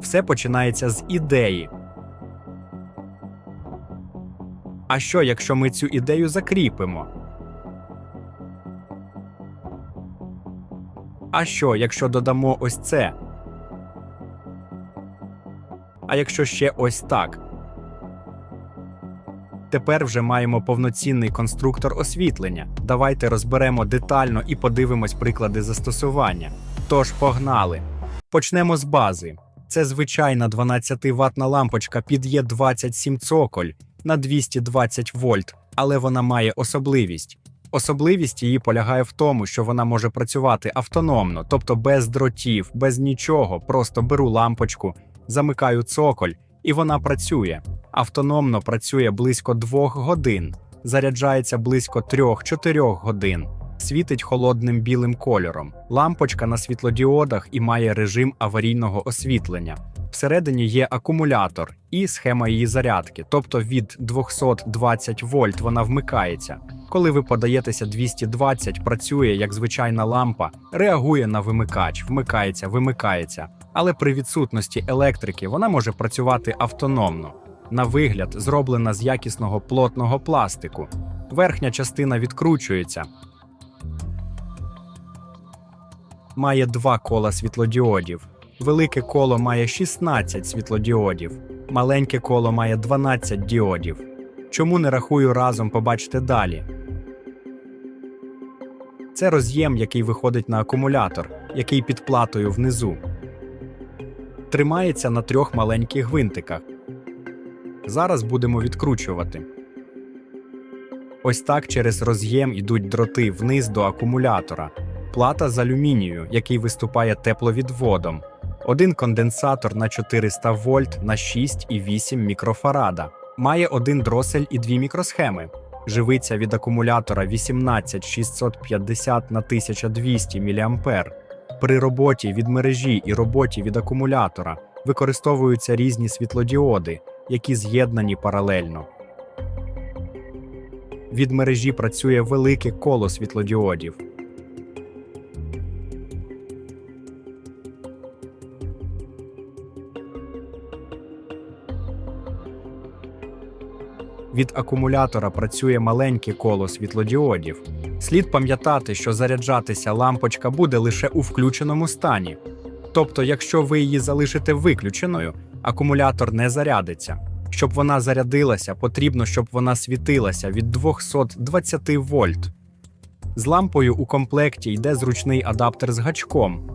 Все починається з ідеї. А що, якщо ми цю ідею закріпимо? А що, якщо додамо ось це? А якщо ще ось так? Тепер вже маємо повноцінний конструктор освітлення. Давайте розберемо детально і подивимось приклади застосування. Тож погнали. Почнемо з бази. Це звичайна 12 ватна лампочка під Є27 цоколь на 220 вольт, але вона має особливість. Особливість її полягає в тому, що вона може працювати автономно, тобто без дротів, без нічого. Просто беру лампочку, замикаю цоколь, і вона працює. Автономно працює близько 2 годин, заряджається близько 3-4 годин, світить холодним білим кольором. Лампочка на світлодіодах і має режим аварійного освітлення. Всередині є акумулятор і схема її зарядки, тобто від 220 вольт вона вмикається. Коли ви подаєтеся 220, працює як звичайна лампа, реагує на вимикач, вмикається, вимикається. Але при відсутності електрики вона може працювати автономно. На вигляд зроблена з якісного плотного пластику. Верхня частина відкручується. Має два кола світлодіодів. Велике коло має 16 світлодіодів, маленьке коло має 12 діодів. Чому не рахую разом, побачите далі. Це роз'єм, який виходить на акумулятор, який під платою внизу. Тримається на трьох маленьких гвинтиках. Зараз будемо відкручувати. Ось так через роз'єм йдуть дроти вниз до акумулятора. Плата з алюмінію, який виступає тепловідводом. Один конденсатор на 400 вольт на 6,8 мікрофарада. Має один дросель і дві мікросхеми. Живиться від акумулятора 18650 на 1200 мА. При роботі від мережі і роботі від акумулятора використовуються різні світлодіоди, які з'єднані паралельно. Від мережі працює велике коло світлодіодів. Від акумулятора працює маленьке коло світлодіодів. Слід пам'ятати, що заряджатися лампочка буде лише у включеному стані. Тобто, якщо ви її залишите виключеною, акумулятор не зарядиться. Щоб вона зарядилася, потрібно, щоб вона світилася від 220 вольт. З лампою у комплекті йде зручний адаптер з гачком.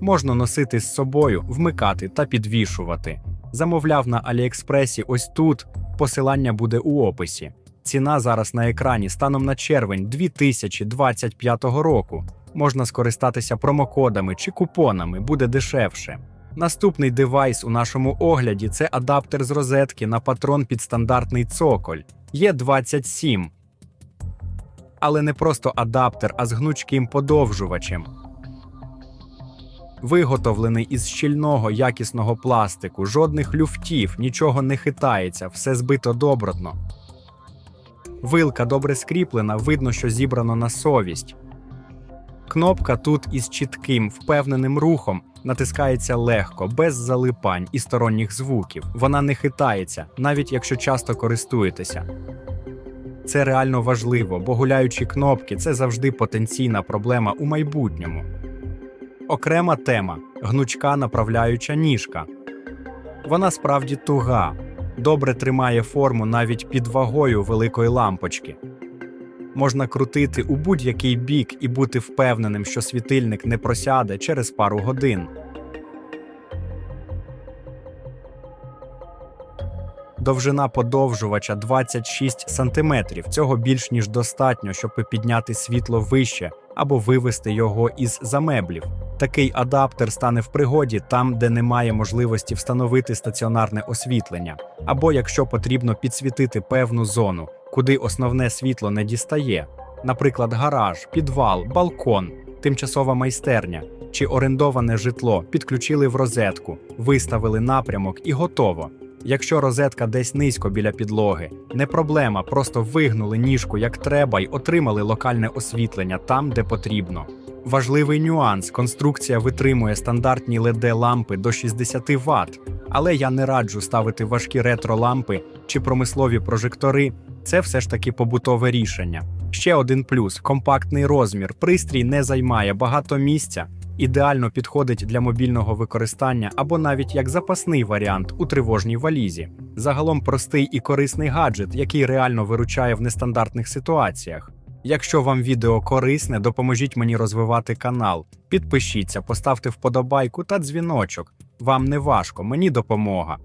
Можна носити з собою, вмикати та підвішувати. Замовляв на Аліекспресі ось тут. Посилання буде у описі. Ціна зараз на екрані станом на червень 2025 року. Можна скористатися промокодами чи купонами, буде дешевше. Наступний девайс у нашому огляді це адаптер з розетки на патрон під стандартний цоколь Є27. Але не просто адаптер, а з гнучким подовжувачем. Виготовлений із щільного якісного пластику, жодних люфтів, нічого не хитається, все збито добротно. Вилка добре скріплена, видно, що зібрано на совість. Кнопка тут із чітким, впевненим рухом натискається легко, без залипань і сторонніх звуків. Вона не хитається, навіть якщо часто користуєтеся. Це реально важливо, бо гуляючі кнопки це завжди потенційна проблема у майбутньому. Окрема тема гнучка направляюча ніжка. Вона справді туга, добре тримає форму навіть під вагою великої лампочки. Можна крутити у будь-який бік і бути впевненим, що світильник не просяде через пару годин. Довжина подовжувача 26 см. Цього більш ніж достатньо, щоб підняти світло вище або вивести його із замеблів. Такий адаптер стане в пригоді там, де немає можливості встановити стаціонарне освітлення, або якщо потрібно підсвітити певну зону, куди основне світло не дістає, наприклад, гараж, підвал, балкон, тимчасова майстерня чи орендоване житло підключили в розетку, виставили напрямок і готово. Якщо розетка десь низько біля підлоги, не проблема, просто вигнули ніжку як треба й отримали локальне освітлення там, де потрібно. Важливий нюанс: конструкція витримує стандартні led лампи до 60 Вт, але я не раджу ставити важкі ретро-лампи чи промислові прожектори. Це все ж таки побутове рішення. Ще один плюс: компактний розмір. Пристрій не займає багато місця, ідеально підходить для мобільного використання або навіть як запасний варіант у тривожній валізі. Загалом простий і корисний гаджет, який реально виручає в нестандартних ситуаціях. Якщо вам відео корисне, допоможіть мені розвивати канал. Підпишіться, поставте вподобайку та дзвіночок. Вам не важко, мені допомога.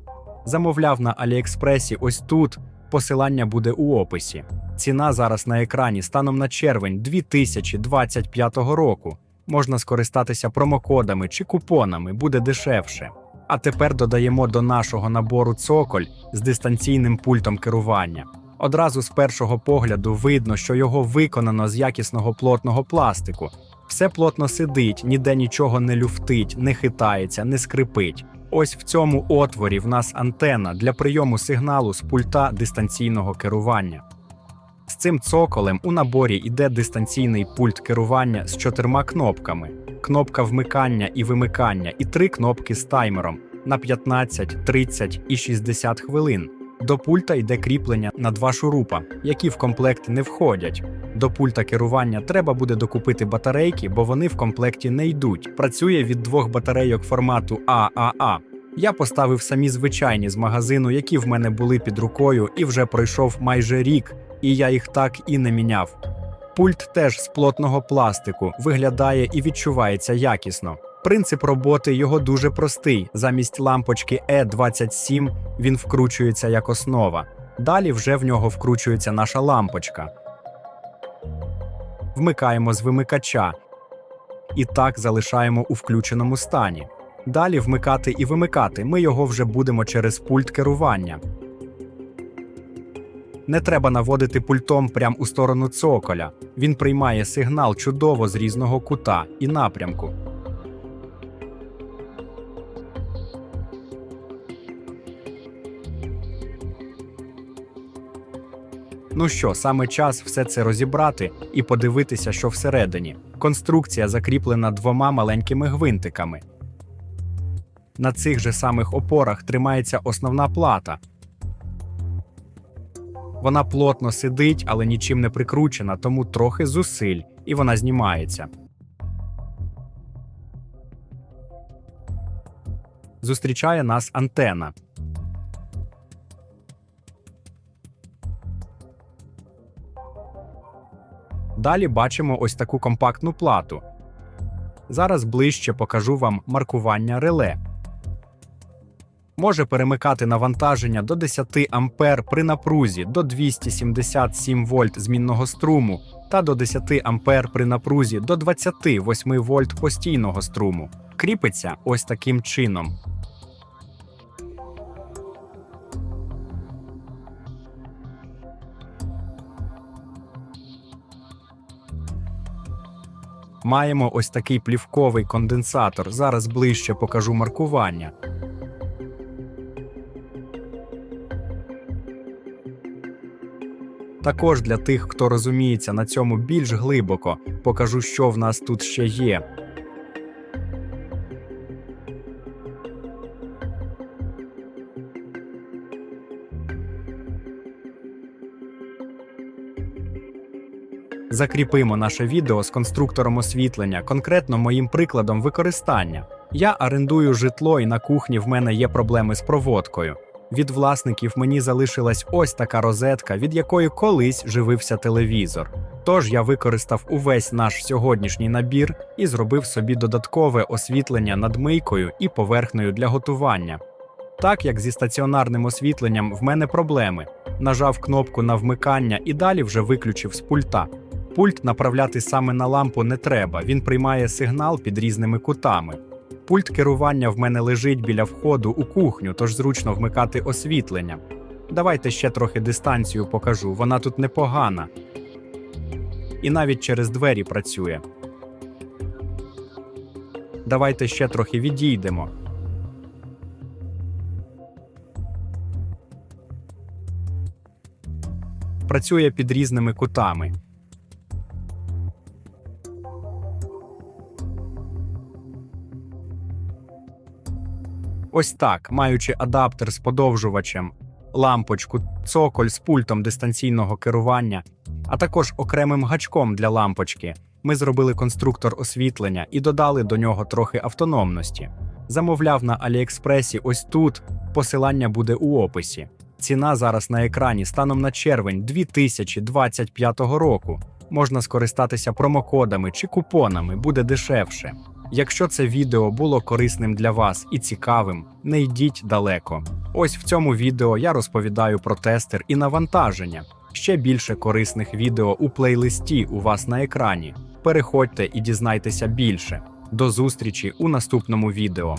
Замовляв на Аліекспресі ось тут. Посилання буде у описі. Ціна зараз на екрані станом на червень 2025 року. Можна скористатися промокодами чи купонами, буде дешевше. А тепер додаємо до нашого набору цоколь з дистанційним пультом керування. Одразу з першого погляду видно, що його виконано з якісного плотного пластику. Все плотно сидить, ніде нічого не люфтить, не хитається, не скрипить. Ось в цьому отворі в нас антена для прийому сигналу з пульта дистанційного керування. З цим цоколем у наборі йде дистанційний пульт керування з чотирма кнопками: кнопка вмикання і вимикання, і три кнопки з таймером на 15, 30 і 60 хвилин. До пульта йде кріплення на два шурупа, які в комплект не входять. До пульта керування треба буде докупити батарейки, бо вони в комплекті не йдуть. Працює від двох батарейок формату ААА. Я поставив самі звичайні з магазину, які в мене були під рукою, і вже пройшов майже рік, і я їх так і не міняв. Пульт теж з плотного пластику, виглядає і відчувається якісно. Принцип роботи його дуже простий. Замість лампочки E27 він вкручується як основа. Далі вже в нього вкручується наша лампочка. Вмикаємо з вимикача і так залишаємо у включеному стані. Далі вмикати і вимикати. Ми його вже будемо через пульт керування. Не треба наводити пультом прямо у сторону цоколя. Він приймає сигнал чудово з різного кута і напрямку. Ну що, саме час все це розібрати і подивитися, що всередині. Конструкція закріплена двома маленькими гвинтиками. На цих же самих опорах тримається основна плата. Вона плотно сидить, але нічим не прикручена, тому трохи зусиль, і вона знімається. Зустрічає нас антена. Далі бачимо ось таку компактну плату. Зараз ближче покажу вам маркування реле. Може перемикати навантаження до 10 А при напрузі до 277 вольт змінного струму та до 10 А при напрузі до 28 вольт постійного струму. Кріпиться ось таким чином. Маємо ось такий плівковий конденсатор. Зараз ближче покажу маркування. Також для тих, хто розуміється на цьому більш глибоко, покажу, що в нас тут ще є. Закріпимо наше відео з конструктором освітлення, конкретно моїм прикладом використання. Я орендую житло, і на кухні в мене є проблеми з проводкою. Від власників мені залишилась ось така розетка, від якої колись живився телевізор. Тож я використав увесь наш сьогоднішній набір і зробив собі додаткове освітлення над мийкою і поверхнею для готування. Так як зі стаціонарним освітленням в мене проблеми. Нажав кнопку на вмикання і далі вже виключив з пульта. Пульт направляти саме на лампу не треба, він приймає сигнал під різними кутами. Пульт керування в мене лежить біля входу у кухню, тож зручно вмикати освітлення. Давайте ще трохи дистанцію покажу, вона тут непогана. І навіть через двері працює. Давайте ще трохи відійдемо. Працює під різними кутами. Ось так, маючи адаптер з подовжувачем, лампочку, цоколь з пультом дистанційного керування, а також окремим гачком для лампочки, ми зробили конструктор освітлення і додали до нього трохи автономності. Замовляв на Аліекспресі ось тут, посилання буде у описі. Ціна зараз на екрані станом на червень 2025 року. Можна скористатися промокодами чи купонами, буде дешевше. Якщо це відео було корисним для вас і цікавим, не йдіть далеко. Ось в цьому відео я розповідаю про тестер і навантаження. Ще більше корисних відео у плейлисті у вас на екрані. Переходьте і дізнайтеся більше. До зустрічі у наступному відео.